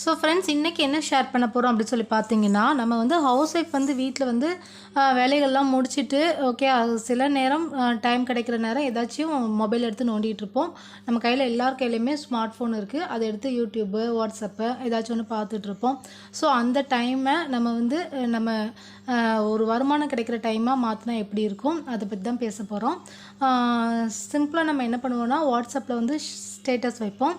So friends இன்றைக்கி என்ன share பண்ண போகிறோம் அப்படின்னு சொல்லி பார்த்தீங்கன்னா நம்ம வந்து ஹவுஸ் ஒய்ஃப் வந்து வீட்டில் வந்து வேலைகள்லாம் முடிச்சுட்டு ஓகே அது சில நேரம் டைம் கிடைக்கிற நேரம் ஏதாச்சும் மொபைல் எடுத்து நோண்டிகிட்டு இருப்போம். நம்ம கையில் எல்லார் கையிலையுமே ஸ்மார்ட் ஃபோன் இருக்குது அதை எடுத்து யூடியூப்பு வாட்ஸ்அப்பு ஏதாச்சும் ஒன்று பார்த்துட்ருப்போம் ஸோ அந்த டைமை நம்ம வந்து நம்ம ஒரு வருமானம் கிடைக்கிற டைமாக மாற்றினா எப்படி இருக்கும்? அதை பற்றி தான் பேச போகிறோம் சிம்பிளாக நம்ம என்ன பண்ணுவோம்னா வாட்ஸ்அப்பில் வந்து ஸ்டேட்டஸ் வைப்போம்.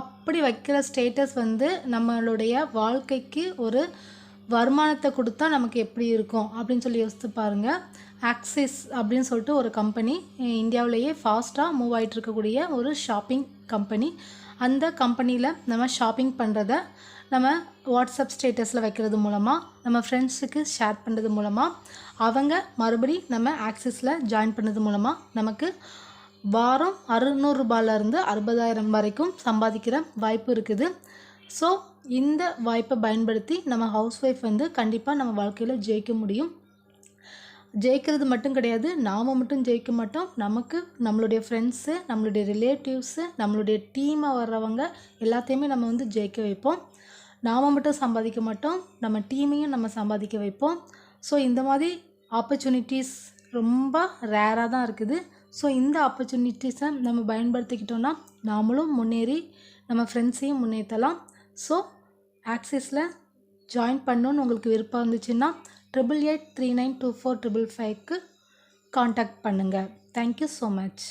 அப்படி வைக்கிற ஸ்டேட்டஸ் வந்து நம்மளுடைய வாழ்க்கைக்கு ஒரு வருமானத்தை கொடுத்தா நமக்கு எப்படி இருக்கும் அப்படின்னு சொல்லி யோசித்து பாருங்கள் ஆக்சிஸ் அப்படின்னு சொல்லிட்டு ஒரு கம்பெனி இந்தியாவிலேயே ஃபாஸ்ட்டாக மூவ் ஆகிட்டு இருக்கக்கூடிய ஒரு ஷாப்பிங் கம்பெனி அந்த கம்பெனியில் நம்ம ஷாப்பிங் பண்ணுறத நம்ம வாட்ஸ்அப் ஸ்டேட்டஸில் வைக்கிறது மூலமாக நம்ம ஃப்ரெண்ட்ஸுக்கு ஷேர் பண்ணுறது மூலமாக அவங்க மறுபடி நம்ம ஆக்சிஸில் ஜாயின் பண்ணது மூலமாக நமக்கு வாரம் அறுநூறுபாலேருந்து அறுபதாயிரம் வரைக்கும் சம்பாதிக்கிற வாய்ப்பு இருக்குது. ஸோ இந்த வாய்ப்பை பயன்படுத்தி நம்ம ஹவுஸ் ஒய்ஃப் வந்து கண்டிப்பாக நம்ம வாழ்க்கையில் ஜெயிக்க முடியும். ஜெயிக்கிறது மட்டும் கிடையாது நாம் மட்டும் ஜெயிக்க மாட்டோம். நமக்கு நம்மளுடைய ஃப்ரெண்ட்ஸு நம்மளுடைய ரிலேட்டிவ்ஸு நம்மளுடைய டீமாக வர்றவங்க எல்லாத்தையுமே நம்ம வந்து ஜெயிக்க வைப்போம். நாம் மட்டும் சம்பாதிக்க மாட்டோம் நம்ம டீமையும் நம்ம சம்பாதிக்க வைப்போம். ஸோ இந்த மாதிரி ஆப்பர்ச்சுனிட்டிஸ் ரொம்ப ரேராக தான் இருக்குது. ஸோ இந்த ஆப்பர்ச்சுனிட்டிஸை நம்ம பயன்படுத்திக்கிட்டோன்னா நாமளும் முன்னேறி நம்ம ஃப்ரெண்ட்ஸையும் முன்னேற்றலாம். ஸோ ஆக்சிஸில் ஜாயின் பண்ணணுன்னு உங்களுக்கு விருப்பம் இருந்துச்சுன்னா triple eight three nine two four triple ஃபைவ்க்கு காண்டாக்ட் பண்ணுங்கள் தேங்க்யூ ஸோ மச்